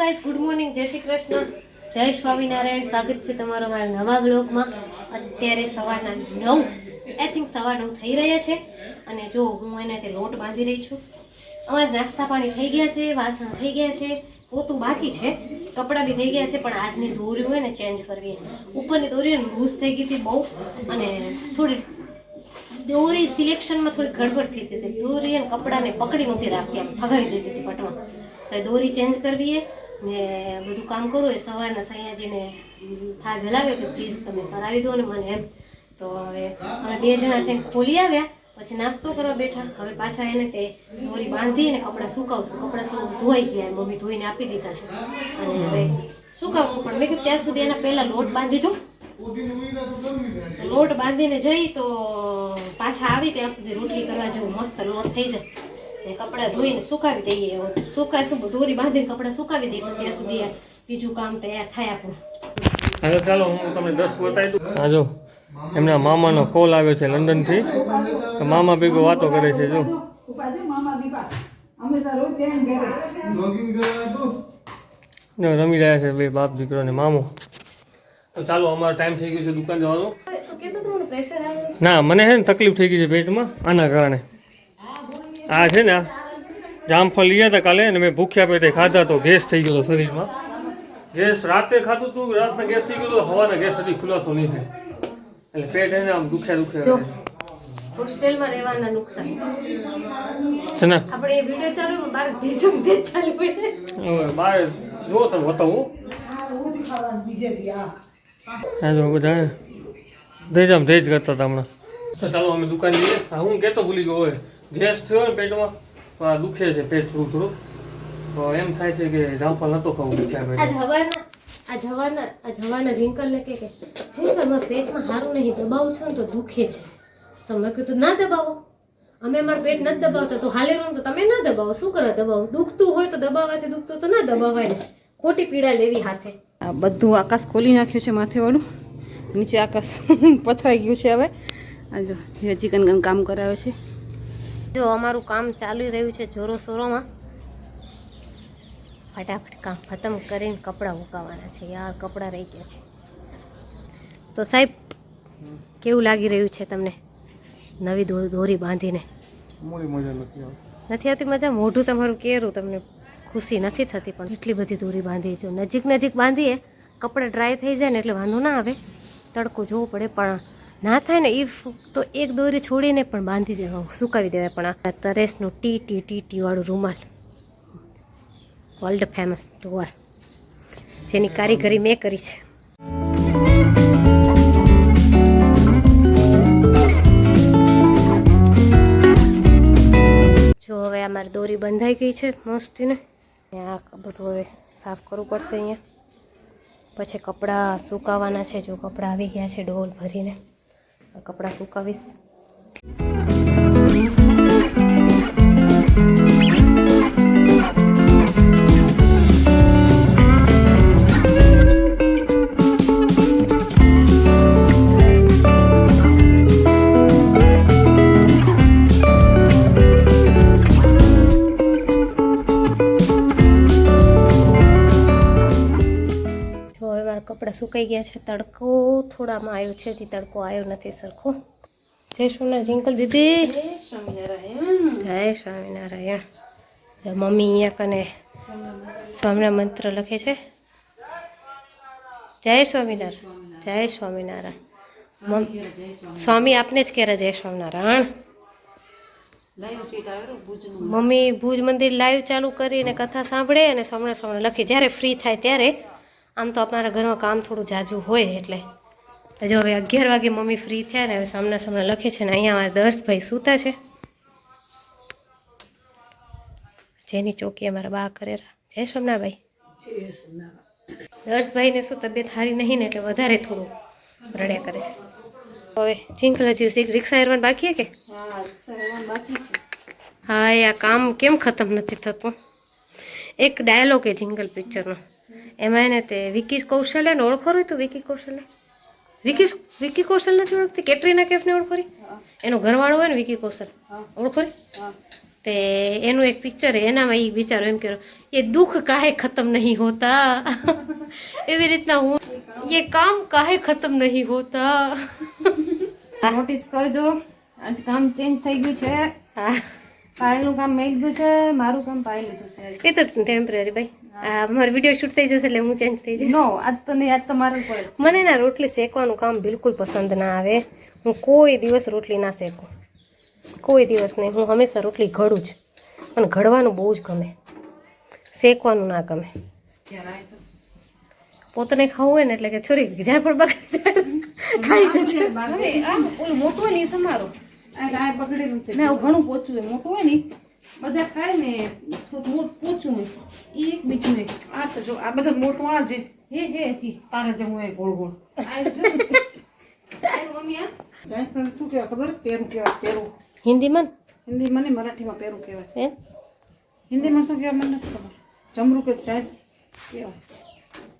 Guys good morning જય શ્રી કૃષ્ણ. જય સ્વામિનારાયણ. સ્વાગત છે તમારો મારા નવા બ્લોગમાં અત્યારે સવારના નવ આઈ થિંક સવા નવ થઈ રહ્યા છે. અને જો હું એને તે લોટ બાંધી રહી છું. અમારા નાસ્તા પાણી થઈ ગયા છે, વાસણ થઈ ગયા છે, પોતું બાકી છે. કપડાં બી થઈ ગયા છે, પણ આજની દોરી હોય ને ચેન્જ કરવી. ઉપરની દોરી લૂઝ થઈ ગઈ હતી બહુ. અને થોડી દોરી સિલેક્શનમાં થોડી ગડબડ થઈ હતી. દોરી અને કપડાને પકડી નહોતી રાખતી ફગાવી દેતી હતી પટમાં. તો દોરી ચેન્જ કરવી ને બધું કામ કરું એ સવારના સૈયાજીને હા જલાવ્યો કે પ્લીઝ તમે કરાવી દો ને મને એમ. તો હવે અમે બે જણા થઈને ખોલી આવ્યા, પછી નાસ્તો કરવા બેઠા. હવે પાછા એને તે દોરી બાંધી અને કપડાં સુકાવશું. કપડાં તો ધોઈ ગયા મમ્મી ધોઈને આપી દીધા છે. અને હવે સુકાવશું. પણ મેં કીધું ત્યાં સુધી એના પહેલાં લોટ બાંધી જો. લોટ બાંધીને જઈ તો પાછા આવી, ત્યાં સુધી રોટલી કરવા જેવું મસ્ત લોટ થઈ જાય. ને કપડાં ધોઈને સુકાવી દઈએ. સુકાય શું? દોરી બાંધીને કપડાં સુકાવી દઈએ. ત્યાં સુધી બીજું કામ તૈયાર થાય આપણું. હવે ચાલો હું તમને દસ બતાવી દઉં. હા જો. એમના મામાનો કોલ આવ્યો છે લંડનથી. મામા ભેગો વાતો કરે છે જો. ઉપાધિ મામા દીપા. અમે તો રોજ ત્યાં ઘરે જો રમી રહ્યા છે બે બાપ દીકરો ને મામો. તો ચાલો અમારો ટાઈમ થઈ ગયો છે દુકાન જવાનો. તો કીધું તમને પ્રેશર આવે? ના મને છે ને તકલીફ થઈ ગઈ છે પેટમાં આના કારણે. આ છે ને જામફળ લીયા હતા કાલે અને મેં ભૂખ્યા પેટે ખાધા તો ગેસ થઈ ગયો હતો શરીરમાં. ગેસ રાતે ખાધું તું રાતના ગેસ થઈ ગયો તો હવાના ગેસ હજી ખુલાસો નહીં થાય. એટલે પેટ એને આમ દુખ્યા દુખે દુખ્યા હોસ્ટેલમાં રહેવાના નુકસાન. છે ને? આપણે એ વીડિયો ચાલુ બાર દેજમ દેજ ચાલુ હોય. બાર જો તમે બતાવું. હા જો બધા ધેજ આમ કરતા હતા હમણાં. તો ચાલો અમે દુકાન જઈએ. હું કહેતો ભૂલી ગયો હોય ગેસ થયો ને પેટમાં દુખે છે પેટ થોડું થોડું. તો એમ થાય છે કે જામફળ નતો ખાવું દુખ્યા પેટ આ જવાના આ જવાના હવારના જિંકલને કે કે જિંકલ મારા પેટમાં સારું નહીં દબાવું છું ને તો દુખે છે. તો મેં કીધું ના દબાવો. અમે મારું પેટ નથી દબાવતા તો હાલે રહ્યું તો તમે ના દબાવો. શું કરો દબાવો? દુખતું હોય તો દબાવવાથી દુખતું તો ના દબાવાય ને. ખોટી પીડા લેવી હાથે. આ બધું આકાશ ખોલી નાખ્યું છે માથેવાળું. નીચે આકાશ પથરાઈ ગયું છે હવે. આ જો જે ચિકન ગન કામ કરાવે છે. જો અમારું કામ ચાલી રહ્યું છે જોરો સોરોમાં. ફટાફટ કામ ખતમ કરીને કપડાં ઉકાવાના છે. યાર કપડાં રહી ગયા છે. તો સાહેબ કેવું લાગી રહ્યું છે તમને? નવી દોરી બાંધીને. નથી આવતી. મજા? મોઢું તમારું કેરું તમને ખુશી નથી થતી પણ એટલી બધી દોરી બાંધી જો નજીક નજીક બાંધીએ કપડાં ડ્રાય થઈ જાય ને એટલે વાંધો ના આવે. તડકો જોવો પડે પણ ના થાય ને એ તો એક દોરી છોડીને પણ બાંધી દેવા સુકાવી દેવાય. પણ આ તરેસનું ટી ટી ટી ટી વાળું રૂમાલ. વર્લ્ડ ફેમસ રૂમાલ જેની કારીગરી મેં કરી છે. જો હવે આ મારી દોરી બંધાઈ ગઈ છે, મસ્તીને. આ બધું હવે સાફ કરવું પડશે અહીંયા. પછી કપડાં સુકાવાના છે, જો કપડાં આવી ગયા છે ડોલ ભરીને. કપડાં સુકાવીશ કપડાં ગયા છે, તડકો થોડામાં આવ્યો છે, હજી તડકો આવ્યો નથી સરખો. જય સોના જિંકલ દીદી. જય સ્વામિનારાયણ. હવે મમ્મી અહીંયા કને સ્વામિના મંત્ર લખે છે. જય સ્વામિનારાયણ જય સ્વામિનારાયણ. સ્વામી આપને જ કહેરા જય સ્વામિનારાયણ. મમ્મી ભુજ મંદિર લાઈવ ચાલુ કરીને કથા સાંભળે અને સમણે સમણે લખી. જ્યારે ફ્રી થાય ત્યારે આમ તો અમારા ઘરમાં કામ થોડું જાજુ હોય એટલે. જો હવે અગિયાર વાગે મમ્મી ફ્રી થયા ને હવે સામના સામના લખે છે ને અહીંયા અમારા દર્શભાઈ સૂતા છે. જેની ચોકી અમારા બા કરેલા. જય સોમનાભાઈ. દર્શભાઈને શું તબિયત સારી નહીં ને એટલે વધારે થોડું રડ્યા કરે છે. હવે ચિંકલ હજી રિક્ષા હેરવાન બાકી છે કે? હા એ આ કામ કેમ ખતમ નથી થતું? એક ડાયલોગ એ જિંગલ પિક્ચરનો એમાં એને તે વિકી કૌશલ્યને ઓળખો રહ્યું તું વિકી કૌશલ્ય વિકી વિકી કૌશલ નથી ઓળખતી? કેટરીના કેફને ઓળખોરી? એનો ઘરવાળો હોય ને વિકી કૌશલ? ઓળખોરી? તે એનું એક પિક્ચર એનામાં એ વિચારો એમ કર્યો એ દુઃખ કાહે ખતમ નહીં હોતા. એવી રીતના હું એ કામ કાહે ખતમ નહીં હોતા. નોટિસ કરજો આજ કામ ચેન્જ થઈ ગયું છે. પાયલનું કામ મેં લીધું છે મારું કામ પાયલું લીધું છે. એ તો ટેમ્પરરી ભાઈ. મારો વીડિયો શૂટ થઈ જશે એટલે હું ચેન્જ થઈ જઈશ. નો આજ તો નહીં આજ તો મારું પડે મને ના રોટલી શેકવાનું કામ બિલકુલ પસંદ ના આવે. હું કોઈ દિવસ રોટલી ના શેકું. કોઈ દિવસ નહીં હું હંમેશા રોટલી ઘડું જ. મને ઘડવાનું બહુ જ ગમે. શેકવાનું ના ગમે. પોતાને ખાવું હોય ને એટલે કે છોરી જ્યાં પણ બગડી જાય ખાઈ જશે મોટું હોય ને એ સમારો. ઘણું પોચું હોય મોટું હોય ને બધા ખાય ને થોડુંક મોટું પોચું હોય. એ એક બીજું નહીં આ તો જો આ બધા મોટું આ જે. હે હે જી તારે જેવું એ ગોળ ગોળ. જાયફળ શું કહેવાય ખબર? પેરું કહેવાય પેરું. હિન્દીમાં? હિન્દીમાં ને મરાઠીમાં પેરું કહેવાય. હે? હિન્દીમાં શું કહેવાય મને નથી ખબર. જમરૂ કે જાય કહેવાય.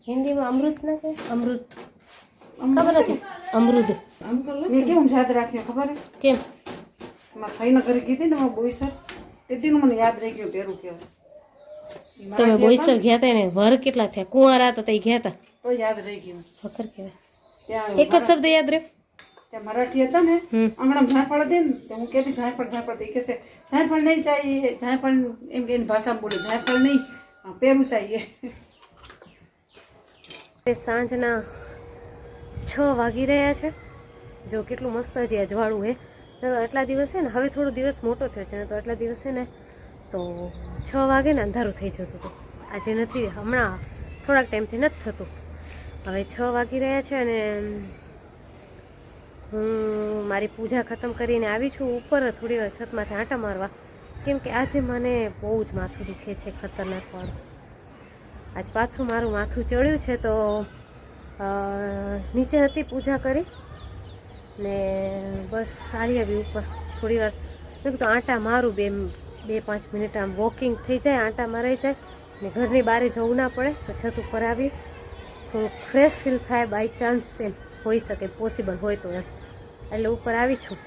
હિન્દીમાં અમૃત ના કે અમૃત. અમૃત ખબર નથી અમૃત. મેં કેમ યાદ રાખ્યું ખબર? હે? કેમ? મારા ભાઈના ઘરે કીધી ને મારા બોઈસર તેદીનું મને યાદ રહી ગયું પેરું કહેવાય તમે બોઈસર ગયા હતા ને વર કેટલા થયા? કુંવારા હતા તે ગયા હતા તો યાદ રહી ગયું. ફકર કહેવાય. એક જ શબ્દ યાદ રહ્યો? ત્યાં મરાઠી હતા ને આંગણા આંગણામાં હતી દે ને તો હું કહેતી જાયફળ તો એ કહેશે જાયફળ નહીં ચાહીએ જાયફળ એમ કે એની ભાષામાં બોલે જાયફળ નહીં પેરું ચાહીએ તે સાંજના છ વાગી રહ્યા છે. જો કેટલું મસ્ત હજી અજવાળું હે. આટલા દિવસ છે ને, હવે થોડો દિવસ મોટો થયો છે ને, તો આટલા દિવસ છે ને તો છ વાગે ને અંધારું થઈ જતું હતું. આજે નથી, હમણાં થોડાક ટાઈમથી નથી થતું. હવે છ વાગી રહ્યા છે અને હું મારી પૂજા ખતમ કરીને આવી છું. ઉપર થોડી વાર છતમાંથી આંટા મારવા. કેમ કે આજે મને બહુ જ માથું દુખે છે, ખતરનાક વાળું. આજ પાછું મારું માથું ચડ્યું છે તો નીચે હતી પૂજા કરી. ને બસ આવી આવી ઉપર થોડી વાર મેં કીધું આંટા મારું બે બે પાંચ મિનિટ આમ વોકિંગ થઈ જાય આંટા મારાઈ જાય. ને ઘરની બહાર જવું ના પડે, તો છત ઉપર આવી થોડુંક ફ્રેશ ફીલ થાય બાય ચાન્સ એમ હોઈ શકે પોસિબલ હોય તો એમ. એટલે ઉપર આવી છું.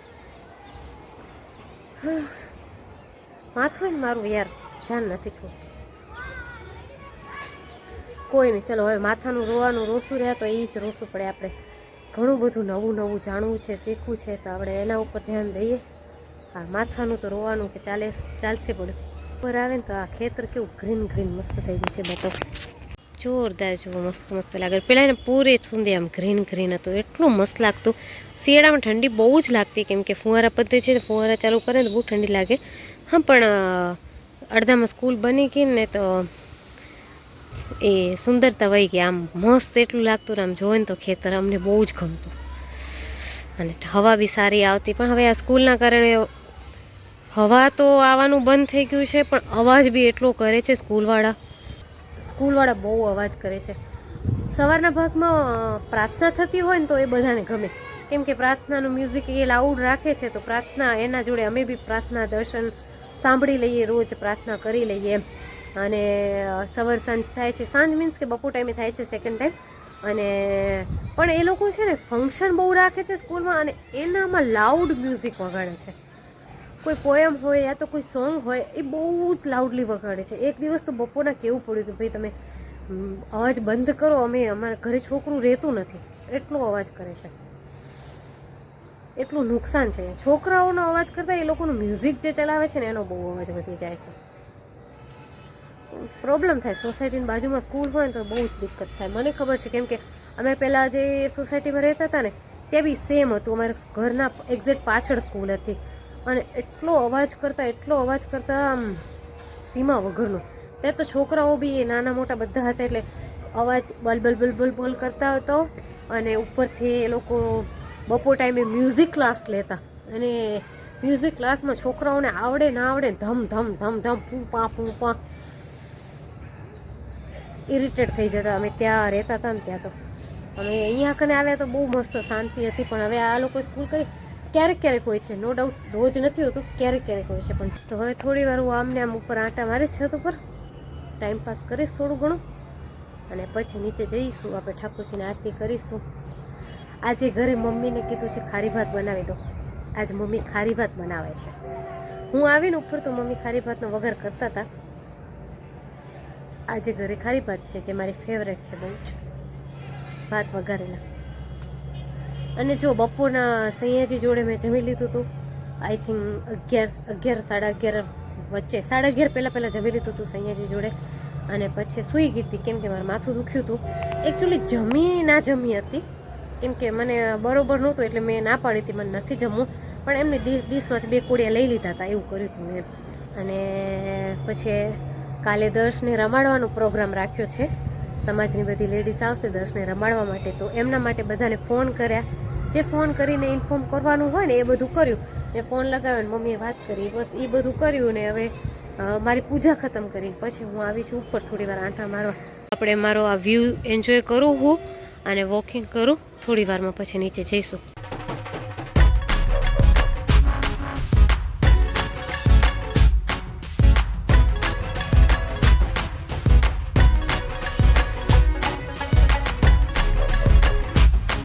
માથું હોય ને મારું યાર જાન નથી છોડતું કોઈ નહીં, ચલો, હવે માથાનું રોવાનું રોસું રહ્યા તો એ જ રોસું પડે આપણે. ઘણું બધું નવું નવું જાણવું છે, શીખવું છે, તો આપણે એના ઉપર ધ્યાન દઈએ. આ માથાનું તો રોવાનું કે ચાલે, ચાલશે પણ. ઉપર આવે ને તો આ ખેતર કેવું ગ્રીન ગ્રીન મસ્ત થઈ ગયું છે બતાવ જોરદાર જોવો મસ્ત મસ્ત લાગે. પહેલાં એને પૂરે સુધી આમ ગ્રીન ગ્રીન હતું. એટલું મસ્ત લાગતું. શિયાળામાં ઠંડી બહુ જ લાગતી, કેમ કે ફુવારા પદ્ધતિ છે ફુવારા ચાલુ કરે ને બહુ ઠંડી લાગે. હા, પણ અડધામાં સ્કૂલ બની ગઈ ને તો એ સુંદરતા વહી ગઈ. આમ મસ્ત એટલું લાગતું આમ જોવે ને તો ખેતર અમને બહુ જ ગમતું. અને હવા બી સારી આવતી. પણ હવે આ સ્કૂલના કારણે હવા તો આવવાનું બંધ થઈ ગયું છે, પણ અવાજ બી એટલો કરે છે સ્કૂલવાળા. સ્કૂલવાળા બહુ અવાજ કરે છે. સવારના ભાગમાં પ્રાર્થના થતી હોય ને તો એ બધાને ગમે. કેમ કે પ્રાર્થનાનું મ્યુઝિક એ લાઉડ રાખે છે, તો પ્રાર્થના એના જોડે અમે બી પ્રાર્થના દર્શન સાંભળી લઈએ, રોજ પ્રાર્થના કરી લઈએ એમ. અને સવાર સાંજ થાય છે. સાંજ મીન્સ કે બપોર ટાઈમે થાય છે સેકન્ડ ટાઈમ અને, પણ એ લોકો છે ને ફંક્શન બહુ રાખે છે સ્કૂલમાં અને એનામાં લાઉડ મ્યુઝિક વગાડે છે. કોઈ પોયમ હોય યા તો કોઈ સોંગ હોય, એ બહુ જ લાઉડલી વગાડે છે. એક દિવસ તો બપોરના કેવું પડ્યું કે ભાઈ તમે અવાજ બંધ કરો, અમે, અમારા ઘરે છોકરું રહેતું નથી. એટલો અવાજ કરે છે. એટલું નુકસાન છે. છોકરાઓનો અવાજ કરતાં એ લોકોનું મ્યુઝિક જે ચલાવે છે ને, એનો બહુ અવાજ વધી જાય છે. પ્રોબ્લેમ થાય સોસાયટીની બાજુમાં સ્કૂલ હોય ને તો બહુ જ દિક્કત થાય. મને ખબર છે કેમ કે અમે પહેલાં જે સોસાયટીમાં રહેતા હતા ને, તે બી સેમ હતું. અમારા ઘરના એક્ઝેક્ટ પાછળ સ્કૂલ હતી. અને એટલો અવાજ કરતા, એટલો અવાજ કરતા, આમ, સીમા વગરનો. ત્યાં તો છોકરાઓ બી એ નાના મોટા બધા હતા એટલે અવાજ બલ બલ બલ બલ, બોલ કરતા હતો અને ઉપરથી એ લોકો બપોર ટાઈમે મ્યુઝિક ક્લાસ લેતા. અને મ્યુઝિક ક્લાસમાં છોકરાઓને આવડે ના આવડે ધમ ધમ ધમ ધમ પૂ પા પૂ પા ઇરિટેટ થઈ જતા. અમે ત્યાં રહેતા હતા ને ત્યાં તો. અમે અહીંયા કને આવ્યા તો બહુ મસ્ત શાંતિ હતી, પણ હવે આ લોકો સ્કૂલ કરી ક્યારેક ક્યારેક હોય છે. નો ડાઉટ રોજ નથી હોતું, ક્યારેક ક્યારેક હોય છે. પણ તો હવે થોડી વાર હું આમને આમ ઉપર આંટા મારે છત ઉપર. ટાઈમ પાસ કરીશ થોડું ઘણું. અને પછી નીચે જઈશું, આપણે ઠાકોરજીની આરતી કરીશું. આજે ઘરે મમ્મીને કીધું છે ખારી ભાત બનાવી દો. આજ મમ્મી ખારી ભાત બનાવે છે. હું આવીને ઉપર તો મમ્મી ખારી ભાતનો વઘાર કરતા હતા. આજે ઘરે ખારી ભાત છે, જે મારી ફેવરેટ છે બહુ જ. ભાત વઘારેલા. અને જો બપોરના સૈયાજી જોડે મેં જમી લીધું હતું આઈ થિંક અગિયાર અગિયાર, સાડા અગિયાર વચ્ચે, સાડા અગિયાર પહેલાં પહેલાં જમી લીધું હતું સૈયાજી જોડે. અને પછી સૂઈ ગઈ હતી, કેમ કે મારું માથું દુખ્યું હતું એકચ્યુઅલી જમી ના જમી હતી, કેમ કે મને બરોબર નહોતું, એટલે મેં ના પાડી હતી, મને નથી જમવું. પણ એમની ડીશ ડીશમાંથી બે કોડિયા લઈ લીધા હતા, એવું કર્યું હતું મેં. અને પછી કાલે દર્શને રમાડવાનો પ્રોગ્રામ રાખ્યો છે. સમાજની બધી લેડીઝ આવશે દર્શને રમાડવા માટે. તો એમના માટે બધાને ફોન કર્યા. જે ફોન કરીને ઇન્ફોર્મ કરવાનું હોય ને એ બધું કર્યું. મેં ફોન લગાવ્યો ને મમ્મીએ વાત કરી. બસ એ બધું કર્યું ને હવે મારી પૂજા ખતમ કરી પછી હું આવી છું ઉપર થોડી વાર આંટા મારવા. આપણે મારો આ વ્યૂ એન્જોય કરું હું અને વોકિંગ કરું. થોડી વારમાં પછી નીચે જઈશું.